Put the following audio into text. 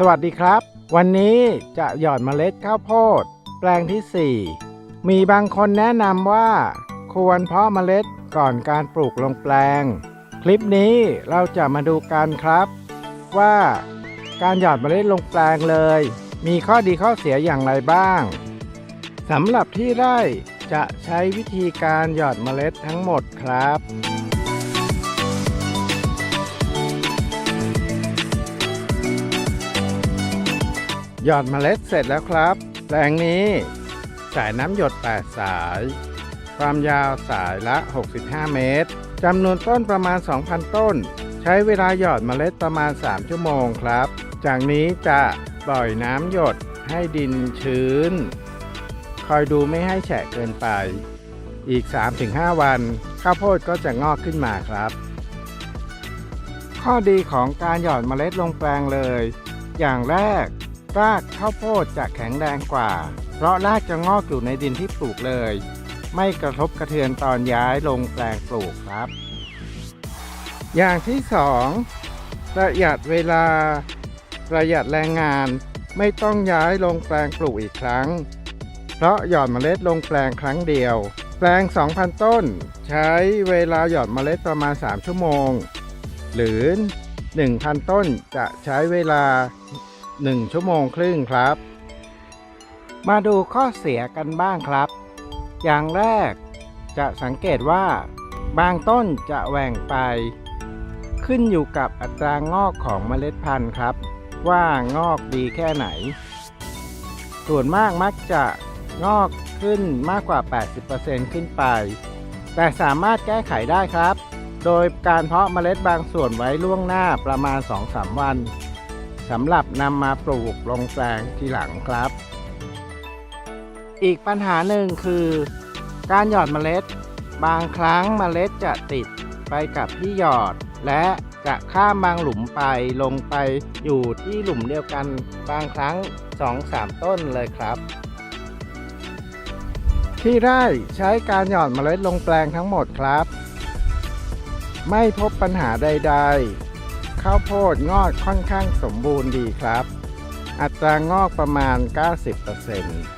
สวัสดีครับ วันนี้จะหย่อดเมล็ดข้าวโพด แปลงที่ 4 มีบางคนแนะนำว่า ควรเพาะเมล็ดก่อนการปลูกลงแปลง คลิปนี้เราจะมาดูกันครับ ว่าการหย่อดเมล็ดลงแปลงเลย มีข้อดีข้อเสียอย่างไรบ้างสำหรับที่ไร่จะใช้วิธีการหยอดเมล็ดทั้งหมดครับ หยอดเมล็ดเสร็จแล้วครับ แปลงนี้สายน้ำหยด 8 สาย ความยาวสายละ 65 เมตรจำนวนต้นประมาณ 2,000 ต้น ใช้เวลาหยอดเมล็ดประมาณ 3 ชั่วโมงครับ จากนี้จะปล่อยน้ำหยดให้ดินชื้น คอยดูไม่ให้แฉะเกินไป อีก 3-5 วัน ข้าวโพดก็จะงอกขึ้นมาครับ ข้อดีของการหยอดเมล็ดลงแปลงเลย อย่างแรก รากข้าวโพดจะแข็งแรงกว่า เพราะรากจะงอกอยู่ในดินที่ปลูกเลย ไม่กระทบกระเทือนตอนย้ายลงแปลงปลูกครับ อย่างที่สองประหยัดเวลา ประหยัดแรงงานไม่ต้องย้ายลงแปลงปลูกอีกครั้ง เพราะหย่อดเมล็ดลงแปลงครั้งเดียว แปลง 2,000 ต้น ใช้เวลาหย่อดเมล็ดประมาณ 3 ชั่วโมง หรือ 1,000 ต้นจะใช้เวลา 1 ชั่วโมงครึ่งครับ มาดูข้อเสียกันบ้างครับ อย่างแรกจะสังเกตว่า บางต้นจะแหว่งไป ขึ้นอยู่กับอัตรางอกของเมล็ดพันธุ์ครับ ว่างอกดีแค่ไหน ส่วนมากมักจะงอกขึ้นมากกว่า 80%ขึ้นไป แต่สามารถแก้ไขได้ครับ โดยการเพาะเมล็ดบางส่วนไว้ล่วงหน้าประมาณ 2-3 วัน สำหรับนำมาปลูกลงแปลงทีหลังครับ อีกปัญหาหนึ่งคือ การหยอดเมล็ด บางครั้งเมล็ดจะติดไปกับที่หยอด และจะข้ามบางหลุมไปลงไปอยู่ที่หลุมเดียวกันบางครั้ง 2-3 ต้นเลยครับ ที่ไร่ใช้การหยอดเมล็ดลงแปลงทั้งหมดครับ ไม่พบปัญหาใด ๆ ข้าวโพดงอกค่อนข้างสมบูรณ์ดีครับ อัตรางอกประมาณ 90%